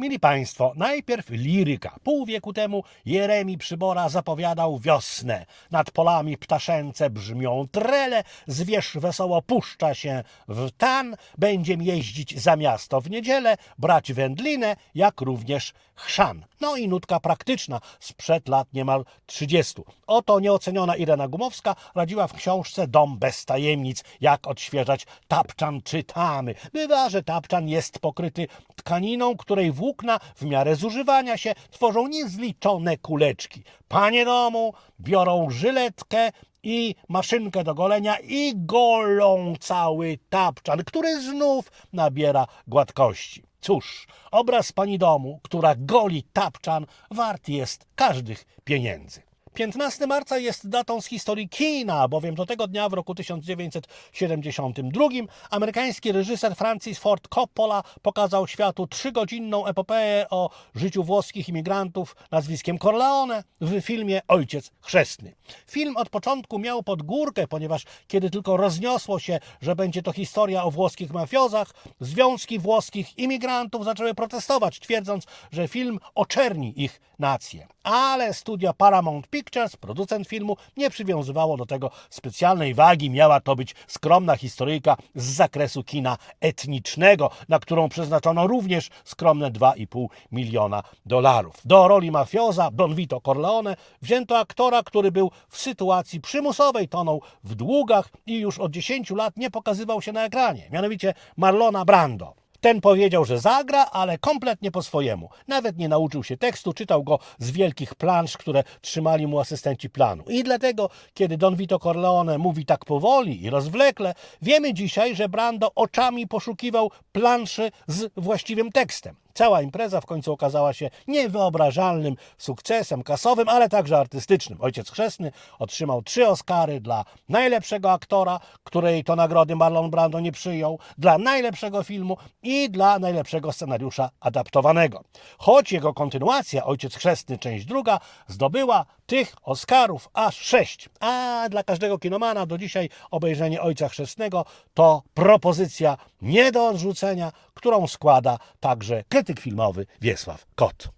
Mili Państwo, najpierw liryka. Pół wieku temu Jeremi Przybora zapowiadał wiosnę. Nad polami ptaszęce brzmią trele, zwierz wesoło puszcza się w tan, będziem jeździć za miasto w niedzielę, brać wędlinę, jak również chrzan. No i nutka praktyczna sprzed lat niemal 30. Oto nieoceniona Irena Gumowska radziła w książce Dom bez tajemnic, jak odświeżać tapczan czytamy. Bywa, że tapczan jest pokryty tkaniną, której włókna w miarę zużywania się tworzą niezliczone kuleczki. Panie domu biorą żyletkę i maszynkę do golenia i golą cały tapczan, który znów nabiera gładkości. Cóż, obraz pani domu, która goli tapczan, wart jest każdych pieniędzy. 15 marca jest datą z historii kina, bowiem do tego dnia w roku 1972 amerykański reżyser Francis Ford Coppola pokazał światu trzygodzinną epopeę o życiu włoskich imigrantów nazwiskiem Corleone w filmie Ojciec Chrzestny. Film od początku miał pod górkę, ponieważ kiedy tylko rozniosło się, że będzie to historia o włoskich mafiozach, związki włoskich imigrantów zaczęły protestować, twierdząc, że film oczerni ich nację. Ale studia Paramount Pictures, producent filmu, nie przywiązywało do tego specjalnej wagi. Miała to być skromna historyjka z zakresu kina etnicznego, na którą przeznaczono również skromne 2,5 miliona dolarów. Do roli mafioza Don Vito Corleone wzięto aktora, który był w sytuacji przymusowej, tonął w długach i już od 10 lat nie pokazywał się na ekranie, mianowicie Marlona Brando. Ten powiedział, że zagra, ale kompletnie po swojemu. Nawet nie nauczył się tekstu, czytał go z wielkich plansz, które trzymali mu asystenci planu. I dlatego, kiedy Don Vito Corleone mówi tak powoli i rozwlekle, wiemy dzisiaj, że Brando oczami poszukiwał planszy z właściwym tekstem. Cała impreza w końcu okazała się niewyobrażalnym sukcesem kasowym, ale także artystycznym. Ojciec Chrzestny otrzymał trzy Oscary dla najlepszego aktora, której to nagrody Marlon Brando nie przyjął, dla najlepszego filmu i dla najlepszego scenariusza adaptowanego. Choć jego kontynuacja, Ojciec Chrzestny, część druga, zdobyła tych Oscarów aż sześć. A dla każdego kinomana do dzisiaj obejrzenie Ojca Chrzestnego to propozycja nie do odrzucenia, którą składa także krytyk filmowy Wiesław Kot.